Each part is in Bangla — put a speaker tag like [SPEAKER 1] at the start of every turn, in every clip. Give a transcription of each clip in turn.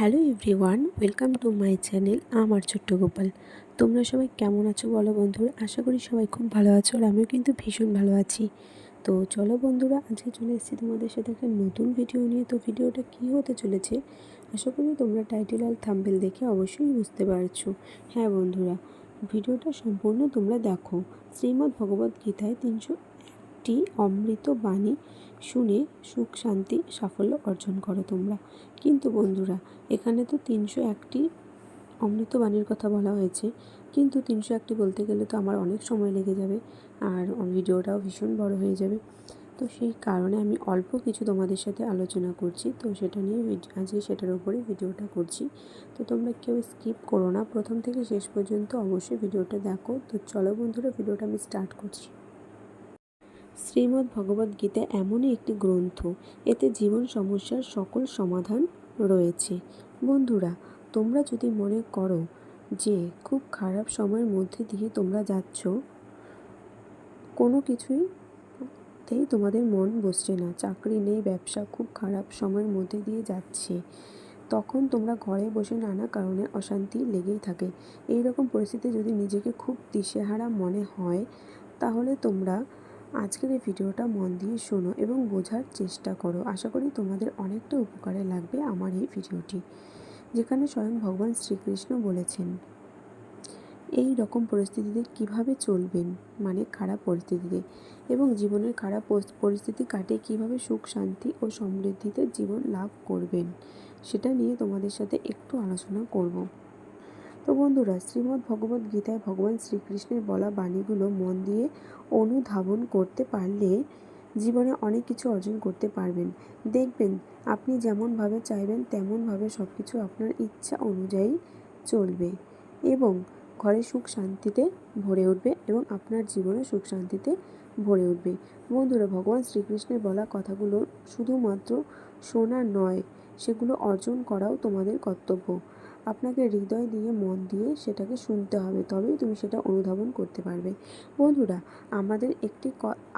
[SPEAKER 1] Hello everyone, welcome to my channel আমার ছোট্ট গোপাল। তোমরা সবাই কেমন আছো বলো বন্ধুরা? আশা করি সবাই খুব ভালো আছো আর আমিও কিন্তু ভীষণ ভালো আছি। তো চলো বন্ধুরা, আজকে চলে এসেছি তোমাদের সাথে একটা নতুন ভিডিও নিয়ে। তো ভিডিওটা কী হতে চলেছে? আশা করি তোমরা টাইটেল আর থাম্বেল দেখে অবশ্যই বুঝতে পারছ। হ্যাঁ বন্ধুরা ভিডিওটা সম্পূর্ণ তোমরা দেখো। শ্রীমদ্ ভগবদ্ গীতায় তিনশো একটি অমৃত বাণী শুনে সুখ, শান্তি, সাফল্য অর্জন করো তোমরা। কিন্তু বন্ধুরা, এখানে তো তিনশো একটি অমৃতবাণীর কথা বলা হয়েছে। কিন্তু তিনশো একটি বলতে গেলে তো আমার অনেক সময় লেগে যাবে আর ভিডিওটাও ভীষণ বড় হয়ে যাবে। তো সেই কারণে আমি অল্প কিছু তোমাদের সাথে আলোচনা করছি। তো সেটা নিয়ে আজকে সেটার উপরে ভিডিওটা করছি। তো তোমরা কেউ স্কিপ করো না। প্রথম থেকে শেষ পর্যন্ত অবশ্যই ভিডিওটা দেখো। তো চলো বন্ধুরা, ভিডিওটা আমি স্টার্ট করছি। শ্রীমদ্ ভগবদ্ গীতা এমনই একটি গ্রন্থ। এতে জীবন সমস্যার সকল সমাধান রয়েছে। বন্ধুরা, তোমরা যদি মনে করো যে খুব খারাপ সময়ের মধ্যে দিয়ে তোমরা যাচ্ছ, কোনো কিছুই তেই তোমাদের মন বসছে না। চাকরি নেই, ব্যবসা খুব খারাপ সময়ের মধ্যে দিয়ে যাচ্ছে। তখন তোমরা ঘরে বসে নানা কারণে অশান্তি লেগেই থাকে। এই রকম পরিস্থিতি যদি নিজেকে খুব দিশেহারা মনে হয়, তাহলে তোমরা আজকের এই ভিডিওটা মন দিয়ে শোনো এবং বোঝার চেষ্টা করো। আশা করি তোমাদের অনেকটা উপকারে লাগবে আমার এই ভিডিওটি, যেখানে স্বয়ং ভগবান শ্রীকৃষ্ণ বলেছেন, এই রকম পরিস্থিতিতে কীভাবে চলবেন? মানে খারাপ পরিস্থিতিতে। এবং জীবনের খারাপ পরিস্থিতি কাটিয়ে কীভাবে সুখ, শান্তি ও সমৃদ্ধিতে জীবন লাভ করবেন? সেটা নিয়ে তোমাদের সাথে একটু আলোচনা করব। তো বন্ধুরা, শ্রীমদ্ ভগবদ্ গীতায় ভগবান শ্রীকৃষ্ণের বলা বাণীগুলো মন দিয়ে অনুধাবন করতে পারলে জীবনে অনেক কিছু অর্জন করতে পারবেন। দেখবেন, আপনি যেমনভাবে চাইবেন, তেমনভাবে সব কিছু আপনার ইচ্ছা অনুযায়ী চলবে এবং ঘরে সুখ শান্তিতে ভরে উঠবে এবং আপনার জীবনে সুখ শান্তিতে ভরে উঠবে। বন্ধুরা, ভগবান শ্রীকৃষ্ণের বলা কথাগুলো শুধুমাত্র শোনা নয়, সেগুলো অর্জন করাও তোমাদের কর্তব্য। আপনাকে হৃদয় দিয়ে, মন দিয়ে সেটাকে শুনতে হবে। তবেই তুমি সেটা অনুধাবন করতে পারবে। বন্ধুরা, আমাদের একটি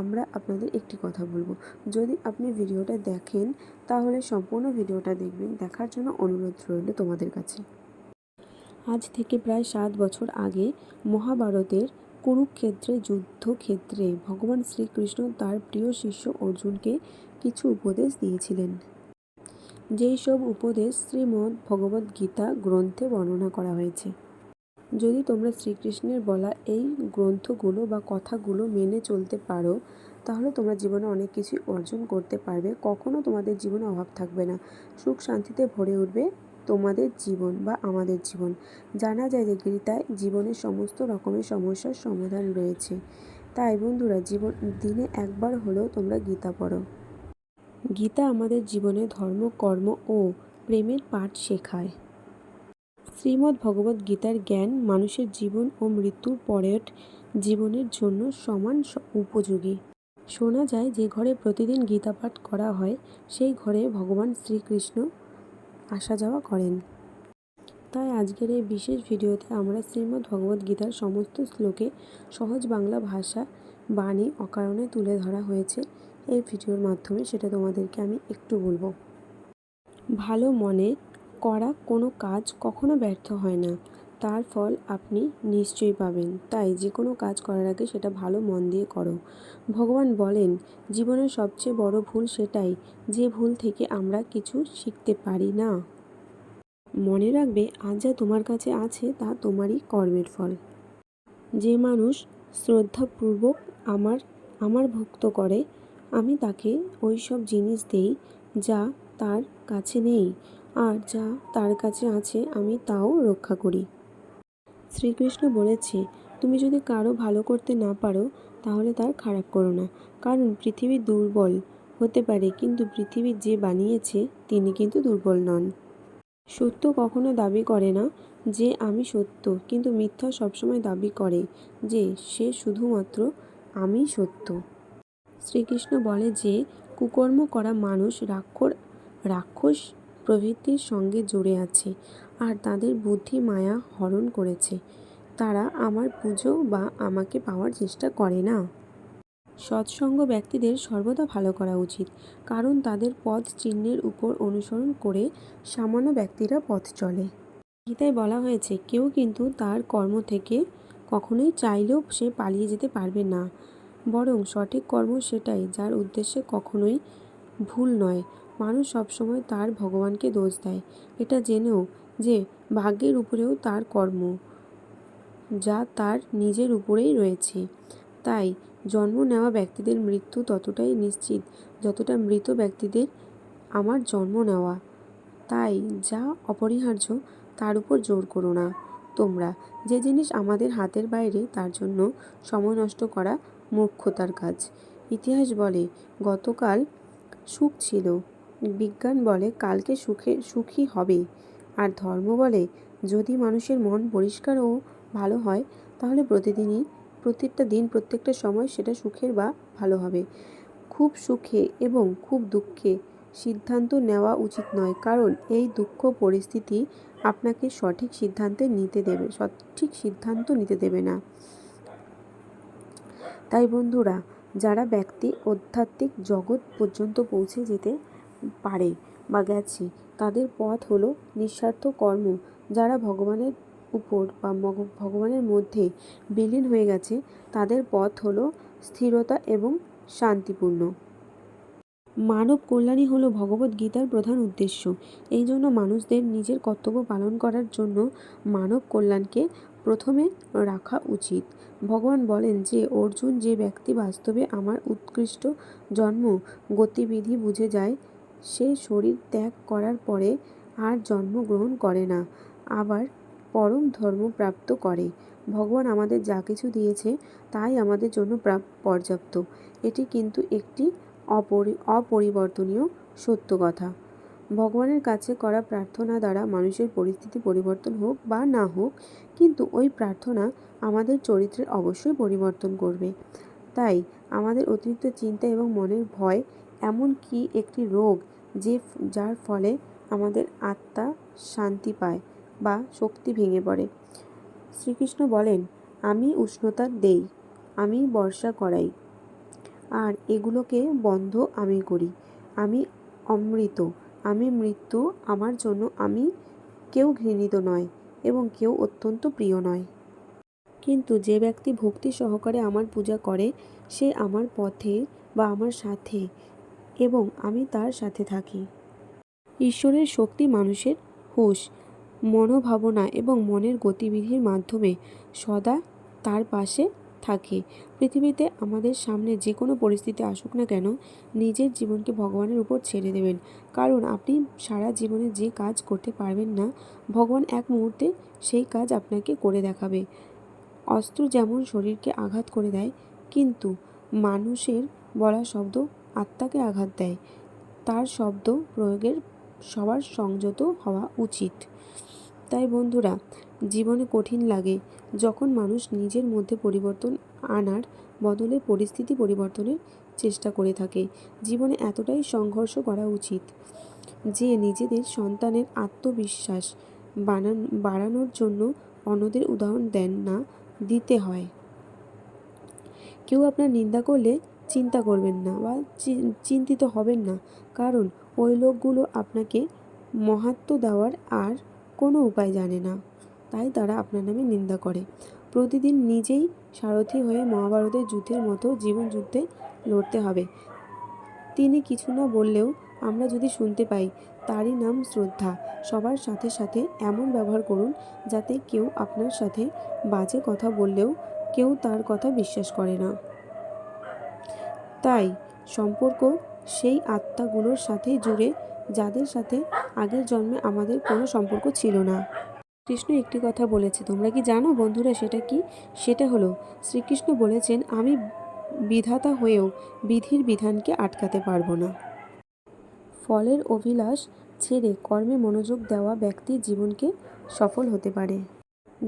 [SPEAKER 1] আমরা আপনাদের একটি কথা বলব। যদি আপনি ভিডিওটা দেখেন, তাহলে সম্পূর্ণ ভিডিওটা দেখবেন। দেখার জন্য অনুরোধ রইল তোমাদের কাছে। আজ থেকে প্রায় সাত বছর আগে মহাভারতের কুরুক্ষেত্রে, যুদ্ধক্ষেত্রে ভগবান শ্রীকৃষ্ণ তার প্রিয় শিষ্য অর্জুনকে কিছু উপদেশ দিয়েছিলেন। যেই সব উপদেশ শ্রীমদ্ ভগবদ্ গীতা গ্রন্থে বর্ণনা করা হয়েছে। যদি তোমরা শ্রীকৃষ্ণের বলা এই গ্রন্থগুলো বা কথাগুলো মেনে চলতে পারো, তাহলে তোমরা জীবনে অনেক কিছুই অর্জন করতে পারবে। কখনো তোমাদের জীবনে অভাব থাকবে না। সুখ শান্তিতে ভরে উঠবে তোমাদের জীবন বা আমাদের জীবন। জানা যায় যে গীতায় জীবনের সমস্ত রকমের সমস্যার সমাধান রয়েছে। তাই বন্ধুরা, জীবন দিনে একবার হলেও তোমরা গীতা পড়ো। গীতা আমাদের জীবনে ধর্ম, কর্ম ও প্রেমের পাঠ শেখায়। শ্রীমদ্ ভগবদ্ গীতার জ্ঞান মানুষের জীবন ও মৃত্যুর পরের জীবনের জন্য সমান উপযোগী। শোনা যায় যে ঘরে প্রতিদিন গীতা পাঠ করা হয়, সেই ঘরে ভগবান শ্রীকৃষ্ণ আসা যাওয়া করেন। তাই আজকের এই বিশেষ ভিডিওতে আমরা শ্রীমদ্ ভগবদ্ গীতার সমস্ত শ্লোকে সহজ বাংলা ভাষা বাণী অকারণে তুলে ধরা হয়েছে। এই ভিডিওর মাধ্যমে সেটা তোমাদেরকে আমি একটু বলব। ভালো মনে করা কোনো কাজ কখনো ব্যর্থ হয় না। তার ফল আপনি নিশ্চয়ই পাবেন। তাই যে কোনো কাজ করার আগে সেটা ভালো মন দিয়ে করো। ভগবান বলেন, জীবনের সবচেয়ে বড় ভুল সেটাই যে ভুল থেকে আমরা কিছু শিখতে পারি না। মনে রাখবে, আজ যা তোমার কাছে আছে তা তোমারই কর্মের ফল। যে মানুষ শ্রদ্ধাপূর্বক আমার আমার ভক্ত করে আমি তাকে ওই সব জিনিস দেই যা তার কাছে নেই আর যা তার কাছে আছে, আমি তাও রক্ষা করি। শ্রীকৃষ্ণ বলেছে, তুমি যদি কারও ভালো করতে না পারো, তাহলে তার খারাপ করো না। কারণ পৃথিবী দুর্বল হতে পারে, কিন্তু পৃথিবী যে বানিয়েছে, তিনি কিন্তু দুর্বল নন। সত্য কখনো দাবি করে না যে আমি সত্য, কিন্তু মিথ্যা সবসময় দাবি করে যে সে শুধুমাত্র আমি সত্য। শ্রীকৃষ্ণ বলে যে, কুকর্ম করা মানুষ রাক্ষর, রাক্ষস প্রভৃতির সঙ্গে জুড়ে আছে আর তাদের বুদ্ধি মায়া হরণ করেছে। তারা আমার পুজো বা আমাকে পাওয়ার চেষ্টা করে না। সৎসঙ্গ ব্যক্তিদের সর্বদা ভালো করা উচিত, কারণ তাদের পথ চিহ্নের উপর অনুসরণ করে সামান্য ব্যক্তিরা পথ চলে। গীতায় বলা হয়েছে, কেউ কিন্তু তার কর্ম থেকে কখনোই চাইলেও সে পালিয়ে যেতে পারবে না। বরং সঠিক কর্ম সেটাই, যার উদ্দেশ্যে কখনোই ভুল নয়। মানুষ সবসময় তার ভগবানকে দোষ দেয়। এটা জেনেও যে ভাগ্যের উপরেও তার কর্ম, যা তার নিজের উপরেই রয়েছে। তাই জন্ম নেওয়া ব্যক্তিদের মৃত্যু ততটাই নিশ্চিত, যতটা মৃত ব্যক্তিদের আমার জন্ম নেওয়া। তাই যা অপরিহার্য, তার উপর জোর করো না। তোমরা যে জিনিস আমাদের হাতের বাইরে, তার জন্য সময় নষ্ট করা মূর্খতার কাজ। ইতিহাস বলে, গতকাল সুখ ছিল, বিজ্ঞান বলে কালকে সুখে, সুখী হবে। আর ধর্ম বলে, যদি মানুষের মন পরিষ্কার ও ভালো হয়, তাহলে প্রতিদিনই, প্রত্যেকটা দিন, প্রত্যেকটা সময় সেটা সুখের বা ভালো হবে। খুব সুখে এবং খুব দুঃখে সিদ্ধান্ত নেওয়া উচিত নয়, কারণ এই দুঃখ পরিস্থিতি আপনাকে সঠিক সিদ্ধান্তে নিতে দেবে, সঠিক সিদ্ধান্ত নিতে দেবে না। তাই বন্ধুরা, যারা ব্যক্তি আধ্যাত্মিক জগৎ পর্যন্ত পৌঁছে যেতে পারে বা গেছে, তাদের পথ হলো নিঃস্বার্থ কর্ম। যারা ভগবানের উপর বা ভগবানের মধ্যে বিলীন হয়ে গেছে, তাদের পথ হলো স্থিরতা এবং শান্তিপূর্ণ। মানব কল্যাণই হলো ভগবত গীতার প্রধান উদ্দেশ্য। এই জন্য মানুষদের নিজের কর্তব্য পালন করার জন্য মানব কল্যাণকে প্রথমে রাখা উচিত। ভগবান বলেন যে, অর্জুন যে ব্যক্তি বাস্তবে আমার উৎকৃষ্ট জন্ম, গতিবিধি বুঝে যায়, সে শরীর ত্যাগ করার পরে আর জন্মগ্রহণ করে না, আবার পরম ধর্ম প্রাপ্ত করে। ভগবান আমাদের যা কিছু দিয়েছে, তাই আমাদের জন্য পর্যাপ্ত। এটি কিন্তু একটি অপরি অপরিবর্তনীয় সত্য কথা। ভগবানের কাছে করা প্রার্থনা দ্বারা মানুষের পরিস্থিতি পরিবর্তন হোক বা না হোক, কিন্তু ওই প্রার্থনা আমাদের চরিত্রের অবশ্যই পরিবর্তন করবে। তাই আমাদের অতিরিক্ত চিন্তা এবং মনের ভয় এমন কি একটি রোগ যে যার ফলে আমাদের আত্মা শান্তি পায় বা শক্তি ভেঙে পড়ে? শ্রীকৃষ্ণ বলেন, আমি উষ্ণতা দেই, আমি বর্ষা করাই, আর এগুলোকে বন্ধ আমি করি, আমি অমৃত আমি মৃত্যু আমার জন্য আমি কেউ ঘৃণিত নয় এবং কেউ অত্যন্ত প্রিয় নয়। কিন্তু যে ব্যক্তি ভক্তি সহকারে আমার পূজা করে, সে আমার পথে বা আমার সাথে এবং আমি তার সাথে থাকি। ঈশ্বরের শক্তি মানুষের হুঁশ, মনোভাবনা এবং মনের গতিবিধির মাধ্যমে সদা তার পাশে থাকে। পৃথিবীতে আমাদের সামনে যে কোনো পরিস্থিতি আসুক না কেন, নিজের জীবনকে ভগবানের উপর ছেড়ে দেবেন। কারণ আপনি সারা জীবনে যে কাজ করতে পারবেন না, ভগবান এক মুহূর্তে সেই কাজ আপনাকে করে দেখাবে। অস্ত্র যেমন শরীরকে আঘাত করে দেয়, কিন্তু মানুষের বলা শব্দ আত্মাকে আঘাত দেয়। তার শব্দ প্রয়োগের সবার সংযত হওয়া উচিত। তাই বন্ধুরা জীবনে কঠিন লাগে যখন মানুষ নিজের মধ্যে পরিবর্তন আনার বদলে পরিস্থিতি পরিবর্তনের চেষ্টা করে থাকে। জীবনে এতটাই সংঘর্ষ করা উচিত যে নিজেদের সন্তানের আত্মবিশ্বাস বানান, বাড়ানোর জন্য অন্যদের উদাহরণ দেন না, দিতে হয়। কেউ আপনার নিন্দা করলে চিন্তা করবেন না বা চিন্তিত হবেন না। কারণ ওই লোকগুলো আপনাকে মহাত্ম দেওয়ার আর কোনো উপায় জানে না। তাই তারা আপনার নামে নিন্দা করে। প্রতিদিন নিজেই সারথি হয়ে মহাভারতের যুদ্ধের মতো জীবন যুদ্ধে লড়তে হবে। তিনি কিছু না বললেও আমরা যদি শুনতে পাই, তারই নাম শ্রদ্ধা। সবার সাথে সাথে এমন ব্যবহার করুন যাতে কেউ আপনার সাথে বাজে কথা বললেও কেউ তার কথা বিশ্বাস করে না। তাই সম্পর্ক সেই আত্মাগুলোর সাথে জুড়ে, যাদের সাথে আগের জন্মে আমাদের কোনো সম্পর্ক ছিল না। কৃষ্ণ একটি কথা বলেছে। তোমরা কি জানো বন্ধুরা সেটা কি? সেটা হলো, শ্রীকৃষ্ণ বলেছেন, আমি বিধাতা হয়েও বিধির বিধানকে আটকাতে পারব না। ফলের অভিলাষ ছেড়ে কর্মে মনোযোগ দেওয়া ব্যক্তির জীবনকে সফল হতে পারে।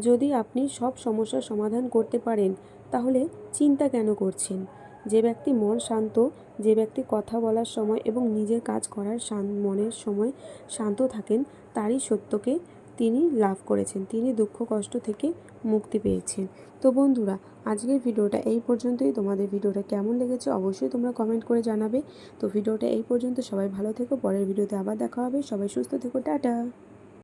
[SPEAKER 1] যদি আপনি সব সমস্যার সমাধান করতে পারেন, তাহলে চিন্তা কেন করছেন? যে ব্যক্তি মন শান্ত, যে ব্যক্তি কথা বলার সময় এবং নিজের কাজ করার মনের সময় শান্ত থাকেন, তারই সত্যকে তিনি লাভ করেছেন, তিনি দুঃখ, কষ্ট থেকে মুক্তি পেয়েছেন। তো বন্ধুরা, আজকের ভিডিওটা এই পর্যন্তই। তোমাদের ভিডিওটা কেমন লেগেছে অবশ্যই তোমরা কমেন্ট করে জানাবে। তো ভিডিওটা এই পর্যন্ত। সবাই ভালো থেকো। পরের ভিডিওতে আবার দেখা হবে। সবাই সুস্থ থেকো। টাটা!